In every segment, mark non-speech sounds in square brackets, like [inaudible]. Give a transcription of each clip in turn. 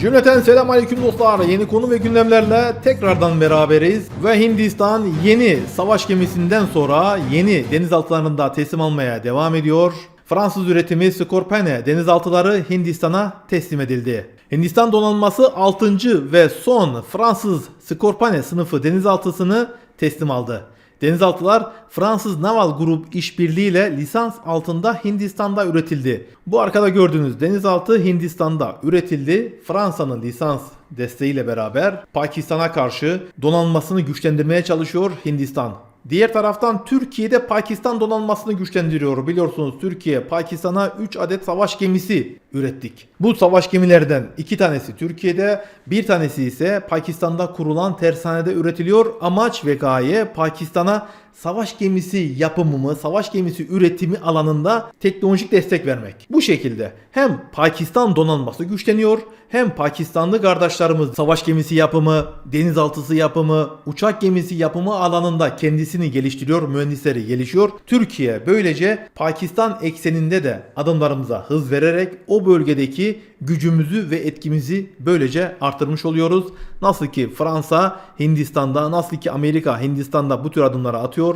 Cümleten selam aleyküm dostlar. Yeni konu ve gündemlerle tekrardan beraberiz. Ve Hindistan yeni savaş gemisinden sonra yeni denizaltılarında teslim almaya devam ediyor. Fransız üretimi Scorpene denizaltıları Hindistan'a teslim edildi. Hindistan donanması 6. ve son Fransız Scorpene sınıfı denizaltısını teslim aldı. Denizaltılar Fransız Naval Group işbirliğiyle lisans altında Hindistan'da üretildi. Bu arkada gördüğünüz denizaltı Hindistan'da üretildi. Fransa'nın lisans desteğiyle beraber Pakistan'a karşı donanmasını güçlendirmeye çalışıyor Hindistan. Diğer taraftan Türkiye'de Pakistan donanmasını güçlendiriyor. Biliyorsunuz Türkiye Pakistan'a 3 adet savaş gemisi ürettik. Bu savaş gemilerden 2 tanesi Türkiye'de, bir tanesi ise Pakistan'da kurulan tersanede üretiliyor. Amaç ve gaye Pakistan'a savaş gemisi yapımı, savaş gemisi üretimi alanında teknolojik destek vermek. Bu şekilde hem Pakistan donanması güçleniyor hem Pakistanlı kardeşlerimiz savaş gemisi yapımı, denizaltısı yapımı, uçak gemisi yapımı alanında kendisini geliştiriyor, mühendisleri gelişiyor. Türkiye böylece Pakistan ekseninde de adımlarımıza hız vererek o bölgedeki gücümüzü ve etkimizi böylece artırmış oluyoruz. Nasıl ki Fransa Hindistan'da, nasıl ki Amerika Hindistan'da bu tür adımları atıyor.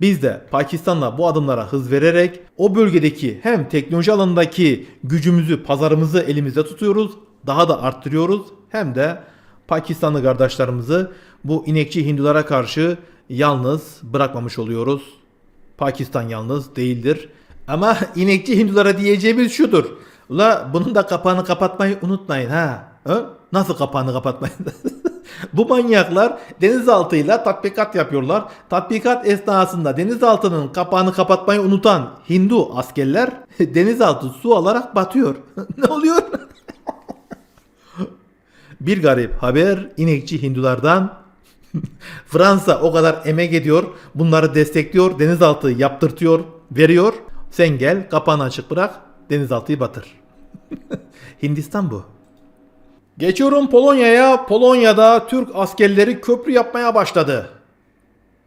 Biz de Pakistan'la bu adımlara hız vererek o bölgedeki hem teknoloji alanındaki gücümüzü, pazarımızı elimizde tutuyoruz, daha da arttırıyoruz. Hem de Pakistanlı kardeşlerimizi bu inekçi Hindulara karşı yalnız bırakmamış oluyoruz. Pakistan yalnız değildir. Ama inekçi Hindulara diyeceğimiz şudur. Ula bunun da kapağını kapatmayı unutmayın ha. ha? Nasıl kapağını kapatmayın? [laughs] Bu manyaklar denizaltıyla tatbikat yapıyorlar. Tatbikat esnasında denizaltının kapağını kapatmayı unutan Hindu askerler [laughs] denizaltı su alarak batıyor. [laughs] ne oluyor? Bir garip haber inekçi Hindulardan. Fransa o kadar emek ediyor, bunları destekliyor, denizaltı yaptırtıyor, veriyor. Sen gel kapağını açık bırak, denizaltıyı batır. [laughs] Hindistan bu. Geçiyorum Polonya'ya. Polonya'da Türk askerleri köprü yapmaya başladı.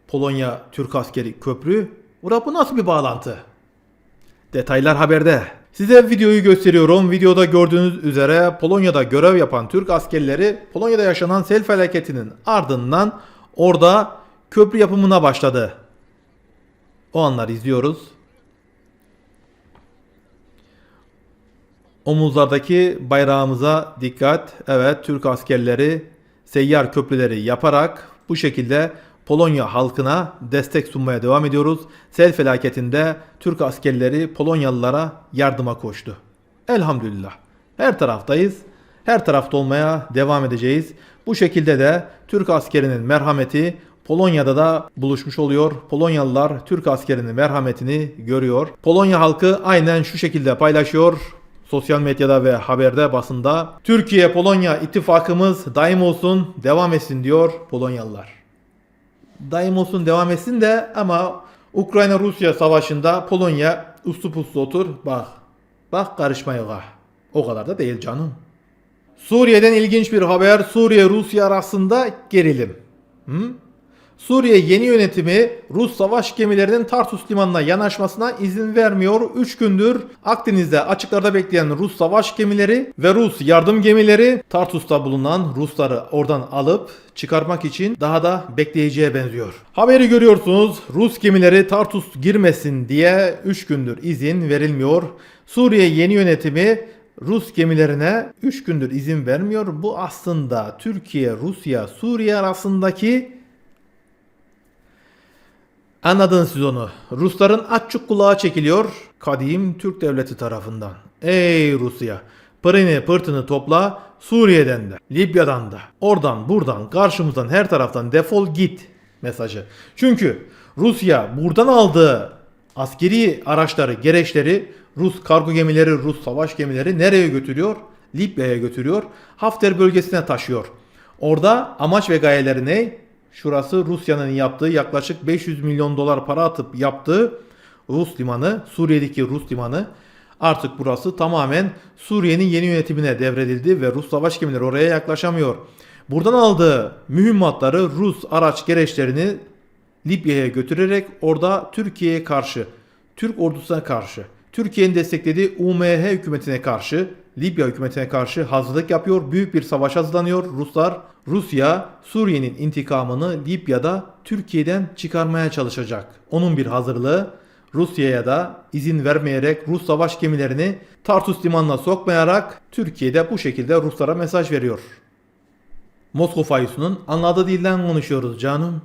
Polonya Türk askeri köprü. Ura bu nasıl bir bağlantı? Detaylar haberde. Size videoyu gösteriyorum. Videoda gördüğünüz üzere Polonya'da görev yapan Türk askerleri Polonya'da yaşanan sel felaketinin ardından orada köprü yapımına başladı. O anlar izliyoruz. Omuzlardaki bayrağımıza dikkat. Evet Türk askerleri seyyar köprüleri yaparak bu şekilde Polonya halkına destek sunmaya devam ediyoruz. Sel felaketinde Türk askerleri Polonyalılara yardıma koştu. Elhamdülillah. Her taraftayız. Her tarafta olmaya devam edeceğiz. Bu şekilde de Türk askerinin merhameti Polonya'da da buluşmuş oluyor. Polonyalılar Türk askerinin merhametini görüyor. Polonya halkı aynen şu şekilde paylaşıyor. Sosyal medyada ve haberde basında Türkiye Polonya ittifakımız daim olsun devam etsin diyor Polonyalılar. Daim olsun devam etsin de ama Ukrayna Rusya savaşında Polonya uslu puslu otur bak. Bak karışma yok. O kadar da değil canım. Suriye'den ilginç bir haber. Suriye Rusya arasında gerilim. Hı? Suriye yeni yönetimi Rus savaş gemilerinin Tartus limanına yanaşmasına izin vermiyor. 3 gündür Akdeniz'de açıklarda bekleyen Rus savaş gemileri ve Rus yardım gemileri Tartus'ta bulunan Rusları oradan alıp çıkarmak için daha da bekleyeceğe benziyor. Haberi görüyorsunuz. Rus gemileri Tartus girmesin diye 3 gündür izin verilmiyor. Suriye yeni yönetimi Rus gemilerine 3 gündür izin vermiyor. Bu aslında Türkiye, Rusya, Suriye arasındaki Anladınız siz onu. Rusların açık kulağı çekiliyor kadim Türk devleti tarafından. Ey Rusya! Pırını pırtını topla Suriye'den de, Libya'dan da, oradan buradan, karşımızdan her taraftan defol git mesajı. Çünkü Rusya buradan aldığı askeri araçları, gereçleri, Rus kargo gemileri, Rus savaş gemileri nereye götürüyor? Libya'ya götürüyor. Hafter bölgesine taşıyor. Orada amaç ve gayeleri ne? Şurası Rusya'nın yaptığı yaklaşık 500 milyon dolar para atıp yaptığı Rus limanı, Suriye'deki Rus limanı. Artık burası tamamen Suriye'nin yeni yönetimine devredildi ve Rus savaş gemileri oraya yaklaşamıyor. Buradan aldığı mühimmatları Rus araç gereçlerini Libya'ya götürerek orada Türkiye'ye karşı, Türk ordusuna karşı, Türkiye'nin desteklediği UMH hükümetine karşı Libya hükümetine karşı hazırlık yapıyor. Büyük bir savaş hazırlanıyor. Ruslar Rusya Suriye'nin intikamını Libya'da Türkiye'den çıkarmaya çalışacak. Onun bir hazırlığı Rusya'ya da izin vermeyerek Rus savaş gemilerini Tartus limanına sokmayarak Türkiye'de bu şekilde Ruslara mesaj veriyor. Moskova Yusu'nun anladığı dilden konuşuyoruz canım.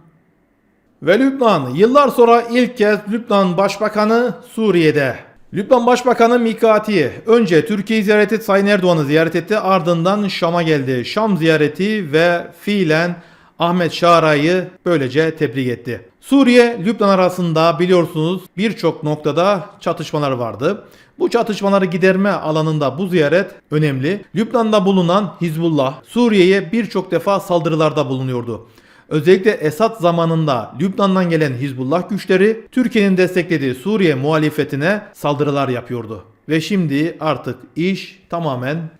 Ve Lübnan yıllar sonra ilk kez Lübnan Başbakanı Suriye'de. Lübnan Başbakanı Mikati önce Türkiye'yi ziyaret etti, Sayın Erdoğan'ı ziyaret etti ardından Şam'a geldi. Şam ziyareti ve fiilen Ahmet Şara'yı böylece tebrik etti. Suriye, Lübnan arasında biliyorsunuz birçok noktada çatışmalar vardı. Bu çatışmaları giderme alanında bu ziyaret önemli. Lübnan'da bulunan Hizbullah Suriye'ye birçok defa saldırılarda bulunuyordu. Özellikle Esad zamanında Lübnan'dan gelen Hizbullah güçleri Türkiye'nin desteklediği Suriye muhalefetine saldırılar yapıyordu. Ve şimdi artık iş tamamen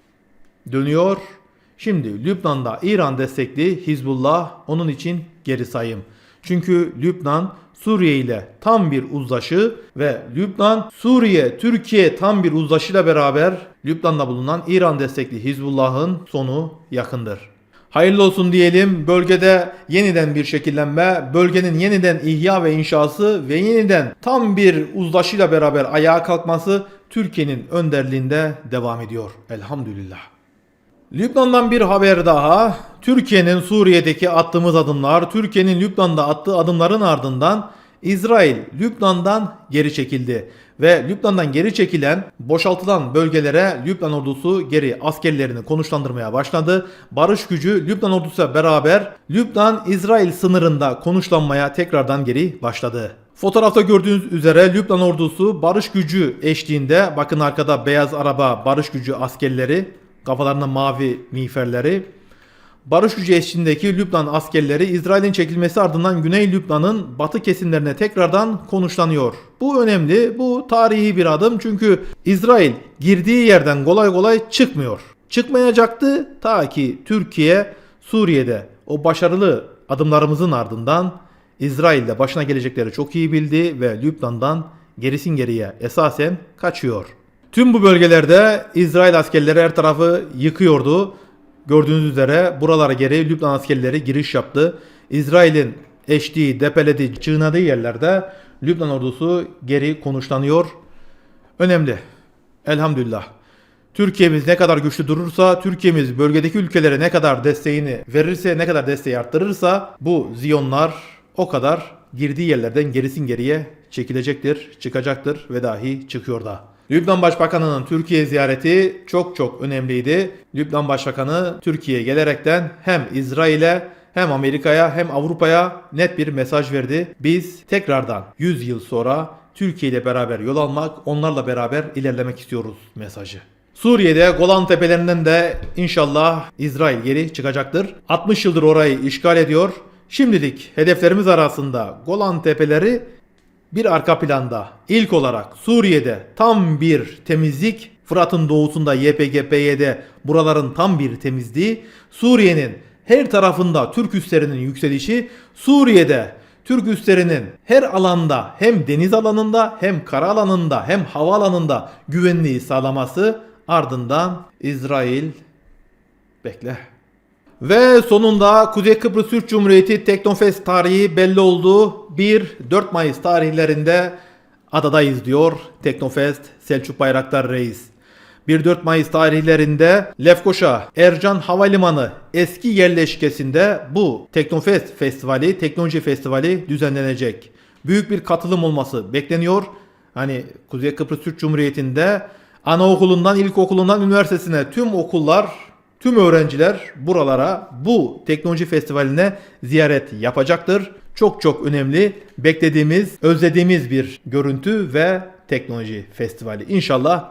dönüyor. Şimdi Lübnan'da İran destekli Hizbullah onun için geri sayım. Çünkü Lübnan Suriye ile tam bir uzlaşı ve Lübnan Suriye Türkiye tam bir uzlaşıyla beraber Lübnan'da bulunan İran destekli Hizbullah'ın sonu yakındır. Hayırlı olsun diyelim. Bölgede yeniden bir şekillenme, bölgenin yeniden ihya ve inşası ve yeniden tam bir uzlaşıyla beraber ayağa kalkması Türkiye'nin önderliğinde devam ediyor. Elhamdülillah. Lübnan'dan bir haber daha. Türkiye'nin Suriye'deki attığımız adımlar, Türkiye'nin Lübnan'da attığı adımların ardından İsrail Lübnan'dan geri çekildi ve Lübnan'dan geri çekilen boşaltılan bölgelere Lübnan ordusu geri askerlerini konuşlandırmaya başladı. Barış gücü Lübnan ordusuyla beraber Lübnan-İsrail sınırında konuşlanmaya tekrardan geri başladı. Fotoğrafta gördüğünüz üzere Lübnan ordusu barış gücü eşliğinde bakın arkada beyaz araba barış gücü askerleri kafalarında mavi miğferleri Barış gücü eşliğindeki Lübnan askerleri İsrail'in çekilmesi ardından Güney Lübnan'ın batı kesimlerine tekrardan konuşlanıyor. Bu önemli, bu tarihi bir adım çünkü İsrail girdiği yerden kolay kolay çıkmıyor. Çıkmayacaktı ta ki Türkiye Suriye'de o başarılı adımlarımızın ardından İsrail'de başına gelecekleri çok iyi bildi ve Lübnan'dan gerisin geriye esasen kaçıyor. Tüm bu bölgelerde İsrail askerleri her tarafı yıkıyordu. Gördüğünüz üzere buralara geri Lübnan askerleri giriş yaptı. İsrail'in eştiği, depelediği, çığınadığı yerlerde Lübnan ordusu geri konuşlanıyor. Önemli. Elhamdülillah. Türkiye'miz ne kadar güçlü durursa, Türkiye'miz bölgedeki ülkelere ne kadar desteğini verirse, ne kadar desteği arttırırsa bu ziyonlar o kadar girdiği yerlerden gerisin geriye çekilecektir, çıkacaktır ve dahi çıkıyor da. Lübnan Başbakanı'nın Türkiye ziyareti çok çok önemliydi. Lübnan Başbakanı Türkiye'ye gelerekten hem İsrail'e hem Amerika'ya hem Avrupa'ya net bir mesaj verdi. Biz tekrardan 100 yıl sonra Türkiye ile beraber yol almak, onlarla beraber ilerlemek istiyoruz mesajı. Suriye'de Golan Tepelerinden de inşallah İsrail geri çıkacaktır. 60 yıldır orayı işgal ediyor. Şimdilik hedeflerimiz arasında Golan Tepeleri bir arka planda ilk olarak Suriye'de tam bir temizlik, Fırat'ın doğusunda YPG, PYD buraların tam bir temizliği, Suriye'nin her tarafında Türk üslerinin yükselişi, Suriye'de Türk üslerinin her alanda hem deniz alanında hem kara alanında hem hava alanında güvenliği sağlaması ardından İsrail bekle ve sonunda Kuzey Kıbrıs Türk Cumhuriyeti Teknofest tarihi belli oldu. 1-4 Mayıs tarihlerinde adadayız diyor Teknofest Selçuk Bayraktar Reis. 1-4 Mayıs tarihlerinde Lefkoşa Ercan Havalimanı eski yerleşkesinde bu Teknofest Festivali, Teknoloji Festivali düzenlenecek. Büyük bir katılım olması bekleniyor. Hani Kuzey Kıbrıs Türk Cumhuriyeti'nde anaokulundan ilkokulundan üniversitesine tüm okullar Tüm öğrenciler buralara bu teknoloji festivaline ziyaret yapacaktır. Çok çok önemli, beklediğimiz, özlediğimiz bir görüntü ve teknoloji festivali. İnşallah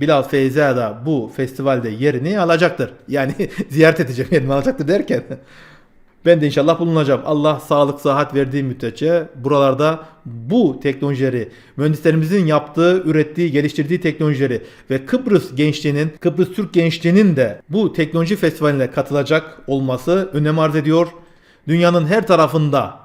Bilal Feyza da bu festivalde yerini alacaktır. Yani [laughs] ziyaret edeceğim yerini alacaktır derken Ben de inşallah bulunacağım. Allah sağlık sıhhat verdiği müddetçe buralarda bu teknolojileri, mühendislerimizin yaptığı, ürettiği, geliştirdiği teknolojileri ve Kıbrıs gençliğinin, Kıbrıs Türk gençliğinin de bu teknoloji festivaline katılacak olması önem arz ediyor. Dünyanın her tarafında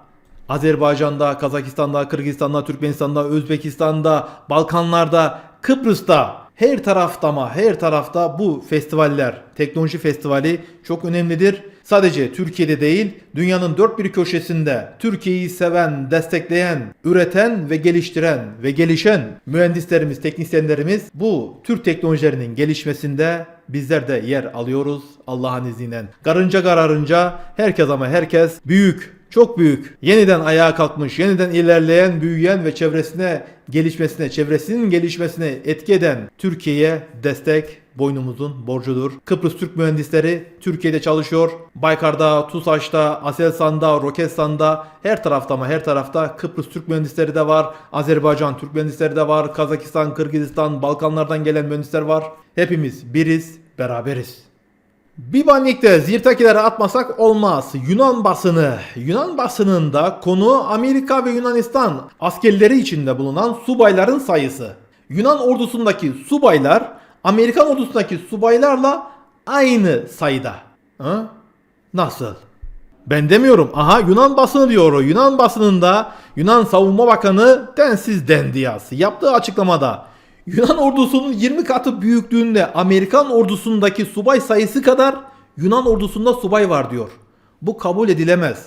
Azerbaycan'da, Kazakistan'da, Kırgızistan'da, Türkmenistan'da, Özbekistan'da, Balkanlar'da, Kıbrıs'ta Her tarafta ama her tarafta bu festivaller, teknoloji festivali çok önemlidir. Sadece Türkiye'de değil, dünyanın dört bir köşesinde Türkiye'yi seven, destekleyen, üreten ve geliştiren ve gelişen mühendislerimiz, teknisyenlerimiz bu Türk teknolojilerinin gelişmesinde bizler de yer alıyoruz Allah'ın izniyle. Karınca kararınca herkes ama herkes büyük, çok büyük, yeniden ayağa kalkmış, yeniden ilerleyen, büyüyen ve çevresine gelişmesine, çevresinin gelişmesine etki eden Türkiye'ye destek boynumuzun borcudur. Kıbrıs Türk mühendisleri Türkiye'de çalışıyor. Baykar'da, TUSAŞ'ta, Aselsan'da, Roketsan'da her tarafta ama her tarafta Kıbrıs Türk mühendisleri de var. Azerbaycan Türk mühendisleri de var. Kazakistan, Kırgızistan, Balkanlardan gelen mühendisler var. Hepimiz biriz, beraberiz. Bibanik'te zirtakilere atmasak olmaz. Yunan basını. Yunan basınında konu Amerika ve Yunanistan askerleri içinde bulunan subayların sayısı. Yunan ordusundaki subaylar Amerikan ordusundaki subaylarla aynı sayıda. Ha? Nasıl? Ben demiyorum. Aha Yunan basını diyor o. Yunan basınında Yunan Savunma Bakanı densiz dendiyası yaptığı açıklamada Yunan ordusunun 20 katı büyüklüğünde Amerikan ordusundaki subay sayısı kadar Yunan ordusunda subay var diyor. Bu kabul edilemez.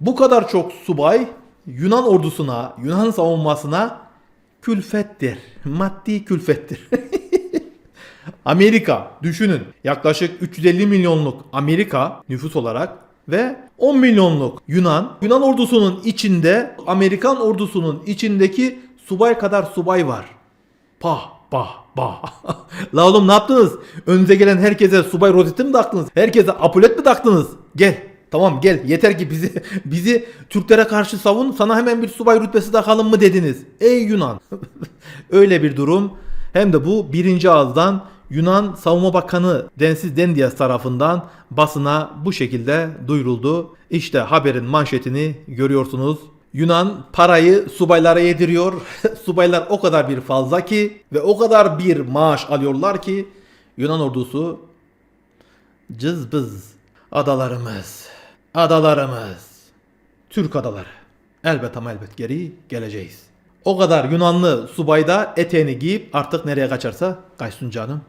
Bu kadar çok subay Yunan ordusuna, Yunan savunmasına külfettir. Maddi külfettir. [laughs] Amerika düşünün yaklaşık 350 milyonluk Amerika nüfus olarak ve 10 milyonluk Yunan. Yunan ordusunun içinde Amerikan ordusunun içindeki subay kadar subay var. Pah pah pah. [laughs] La oğlum ne yaptınız? Önünüze gelen herkese subay rozeti mi taktınız? Herkese apolet mi taktınız? Gel. Tamam gel yeter ki bizi [laughs] bizi Türklere karşı savun sana hemen bir subay rütbesi takalım mı dediniz. Ey Yunan. [laughs] Öyle bir durum. Hem de bu birinci ağızdan Yunan Savunma Bakanı Densiz Dendias tarafından basına bu şekilde duyuruldu. İşte haberin manşetini görüyorsunuz. Yunan parayı subaylara yediriyor. [laughs] Subaylar o kadar bir fazla ki ve o kadar bir maaş alıyorlar ki Yunan ordusu cızbız adalarımız, adalarımız, Türk adaları. Elbet ama elbet geri geleceğiz. O kadar Yunanlı subay da eteğini giyip artık nereye kaçarsa kaçsın canım.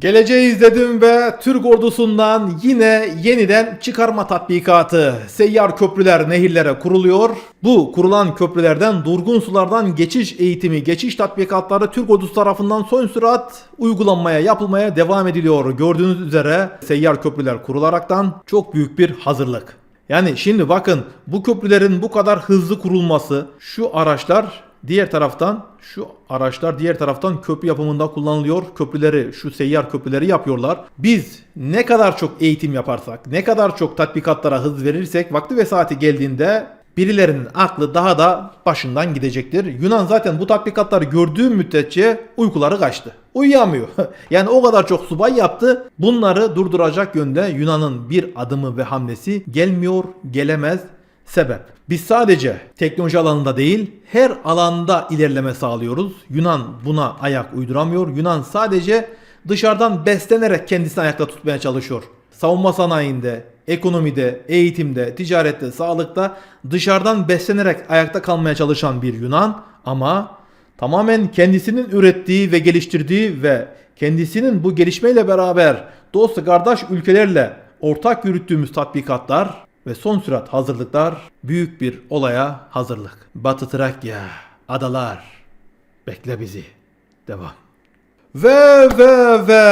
Geleceğiz dedim ve Türk ordusundan yine yeniden çıkarma tatbikatı. Seyyar köprüler nehirlere kuruluyor. Bu kurulan köprülerden durgun sulardan geçiş eğitimi, geçiş tatbikatları Türk ordusu tarafından son sürat uygulanmaya, yapılmaya devam ediliyor. Gördüğünüz üzere seyyar köprüler kurularaktan çok büyük bir hazırlık. Yani şimdi bakın bu köprülerin bu kadar hızlı kurulması şu araçlar diğer taraftan şu araçlar diğer taraftan köprü yapımında kullanılıyor. Köprüleri şu seyyar köprüleri yapıyorlar. Biz ne kadar çok eğitim yaparsak, ne kadar çok tatbikatlara hız verirsek vakti ve saati geldiğinde birilerinin aklı daha da başından gidecektir. Yunan zaten bu tatbikatları gördüğü müddetçe uykuları kaçtı. Uyuyamıyor. [laughs] yani o kadar çok subay yaptı. Bunları durduracak yönde Yunan'ın bir adımı ve hamlesi gelmiyor, gelemez. Sebep. Biz sadece teknoloji alanında değil her alanda ilerleme sağlıyoruz. Yunan buna ayak uyduramıyor. Yunan sadece dışarıdan beslenerek kendisini ayakta tutmaya çalışıyor. Savunma sanayinde, ekonomide, eğitimde, ticarette, sağlıkta dışarıdan beslenerek ayakta kalmaya çalışan bir Yunan ama tamamen kendisinin ürettiği ve geliştirdiği ve kendisinin bu gelişmeyle beraber dost kardeş ülkelerle ortak yürüttüğümüz tatbikatlar ve son sürat hazırlıklar büyük bir olaya hazırlık. Batı Trakya, adalar, bekle bizi. Devam. Ve ve ve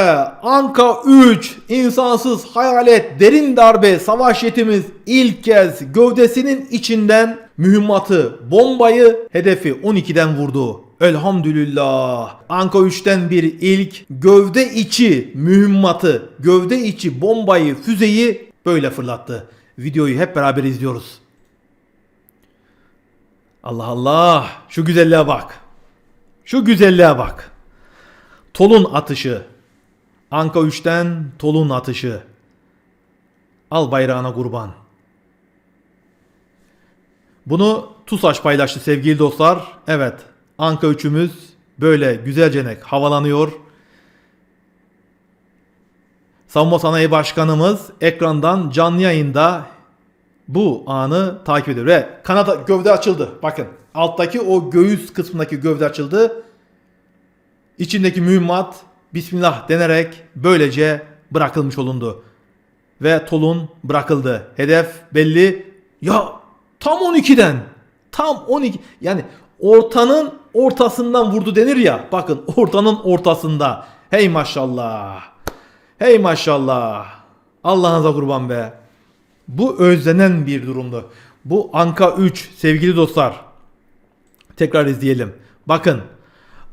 Anka 3 insansız hayalet derin darbe savaş jetimiz ilk kez gövdesinin içinden mühimmatı bombayı hedefi 12'den vurdu. Elhamdülillah. Anka 3'ten bir ilk gövde içi mühimmatı, gövde içi bombayı, füzeyi böyle fırlattı. Videoyu hep beraber izliyoruz. Allah Allah. Şu güzelliğe bak. Şu güzelliğe bak. Tolun atışı. Anka 3'ten Tolun atışı. Al bayrağına kurban. Bunu TUSAŞ paylaştı sevgili dostlar. Evet Anka 3'ümüz böyle güzelcenek havalanıyor. Savunma Sanayi Başkanımız ekrandan canlı yayında bu anı takip ediyor. Ve kanada gövde açıldı. Bakın alttaki o göğüs kısmındaki gövde açıldı. içindeki mühimmat Bismillah denerek böylece bırakılmış olundu. Ve Tolun bırakıldı. Hedef belli. Ya tam 12'den. Tam 12. Yani ortanın ortasından vurdu denir ya. Bakın ortanın ortasında. Hey maşallah. Hey maşallah. Allah'ınıza kurban be. Bu özlenen bir durumdu. Bu Anka 3 sevgili dostlar. Tekrar izleyelim. Bakın.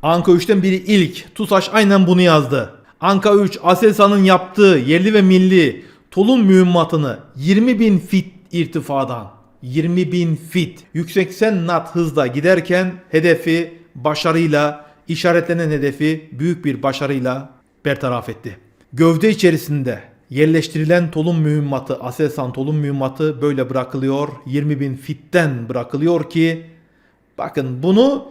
Anka 3'ten biri ilk. TUSAŞ aynen bunu yazdı. Anka 3 Aselsan'ın yaptığı yerli ve milli tolun mühimmatını 20 bin fit irtifadan 20 bin fit yükseksen nat hızla giderken hedefi başarıyla işaretlenen hedefi büyük bir başarıyla bertaraf etti. Gövde içerisinde yerleştirilen tolun mühimmatı Aselsan tolun mühimmatı böyle bırakılıyor 20 bin fitten bırakılıyor ki Bakın bunu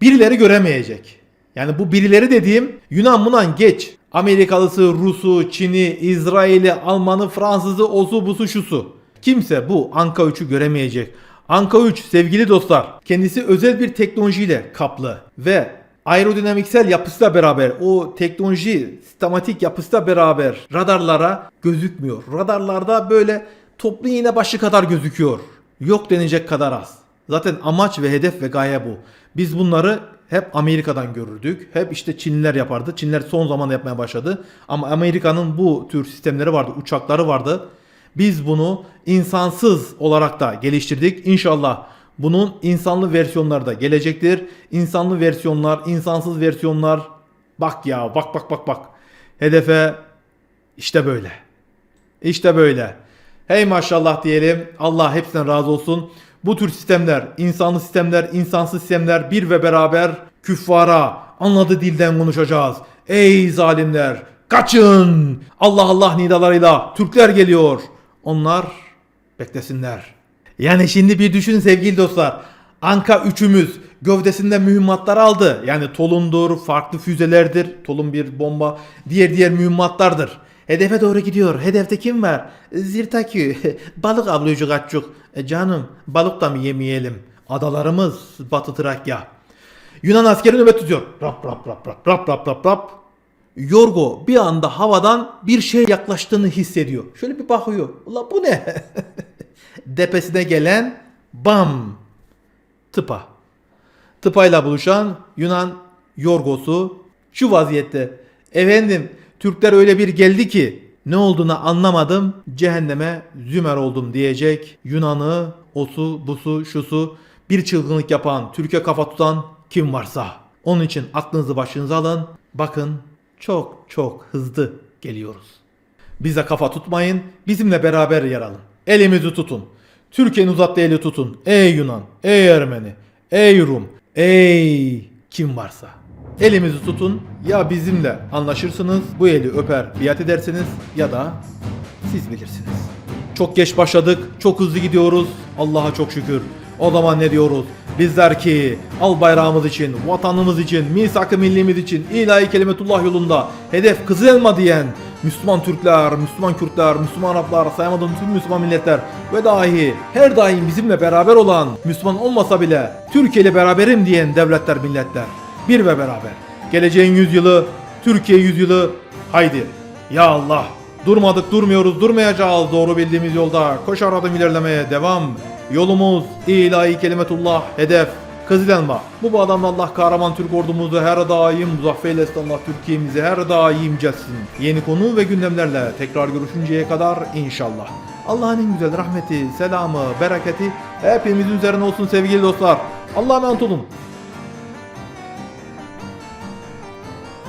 birileri göremeyecek. Yani bu birileri dediğim Yunan Munan geç. Amerikalısı, Rusu, Çin'i, İsrail'i, Almanı, Fransızı, osu busu şusu. Kimse bu Anka 3'ü göremeyecek. Anka 3 sevgili dostlar kendisi özel bir teknolojiyle kaplı ve aerodinamiksel yapısıyla beraber o teknoloji sistematik yapısıyla beraber radarlara gözükmüyor. Radarlarda böyle toplu iğne başı kadar gözüküyor. Yok denecek kadar az. Zaten amaç ve hedef ve gaye bu. Biz bunları hep Amerika'dan görürdük. Hep işte Çinliler yapardı. Çinliler son zamanda yapmaya başladı. Ama Amerika'nın bu tür sistemleri vardı, uçakları vardı. Biz bunu insansız olarak da geliştirdik. İnşallah bunun insanlı versiyonları da gelecektir. İnsanlı versiyonlar, insansız versiyonlar. Bak ya, bak bak bak bak. Hedefe işte böyle. İşte böyle. Hey maşallah diyelim. Allah hepsinden razı olsun. Bu tür sistemler, insanlı sistemler, insansız sistemler bir ve beraber küffara anladığı dilden konuşacağız. Ey zalimler kaçın. Allah Allah nidalarıyla Türkler geliyor. Onlar beklesinler. Yani şimdi bir düşün sevgili dostlar. Anka üçümüz gövdesinde mühimmatlar aldı. Yani tolundur, farklı füzelerdir. Tolun bir bomba, diğer diğer mühimmatlardır. Hedefe doğru gidiyor. Hedefte kim var? Zirtakü. [laughs] Balık avlayıcı kaççuk. E canım balık da mı yemeyelim? Adalarımız Batı Trakya. Yunan askeri nöbet tutuyor. Rap rap rap rap rap rap rap rap. Yorgo bir anda havadan bir şey yaklaştığını hissediyor. Şöyle bir bakıyor. Ula bu ne? [laughs] Depesine gelen bam tıpa. Tıpayla buluşan Yunan Yorgosu şu vaziyette. Efendim Türkler öyle bir geldi ki ne olduğunu anlamadım cehenneme zümer oldum diyecek Yunan'ı osu busu şusu bir çılgınlık yapan Türkiye kafa tutan kim varsa. Onun için aklınızı başınıza alın bakın çok çok hızlı geliyoruz. Bize kafa tutmayın bizimle beraber yer alın. Elimizi tutun. Türkiye'nin uzattığı eli tutun. Ey Yunan, ey Ermeni, ey Rum, ey kim varsa. Elimizi tutun ya bizimle anlaşırsınız bu eli öper biat edersiniz ya da siz bilirsiniz. Çok geç başladık çok hızlı gidiyoruz Allah'a çok şükür. O zaman ne diyoruz? Bizler ki al bayrağımız için, vatanımız için, misak-ı millimiz için ilahi kelimetullah yolunda hedef kızıl elma diyen Müslüman Türkler, Müslüman Kürtler, Müslüman Araplar, sayamadığım tüm Müslüman milletler ve dahi her daim bizimle beraber olan Müslüman olmasa bile Türkiye ile beraberim diyen devletler, milletler bir ve beraber. Geleceğin yüzyılı, Türkiye yüzyılı haydi. Ya Allah durmadık durmuyoruz durmayacağız doğru bildiğimiz yolda koşar adım ilerlemeye devam. Yolumuz ilahi kelimetullah hedef Kızıl. Bu adamla Allah kahraman Türk ordumuzu her daim muzaffer eylesin Allah Türkiye'mizi her daim celsin. Yeni konu ve gündemlerle tekrar görüşünceye kadar inşallah. Allah'ın en güzel rahmeti, selamı, bereketi hepimizin üzerine olsun sevgili dostlar. Allah'a emanet olun.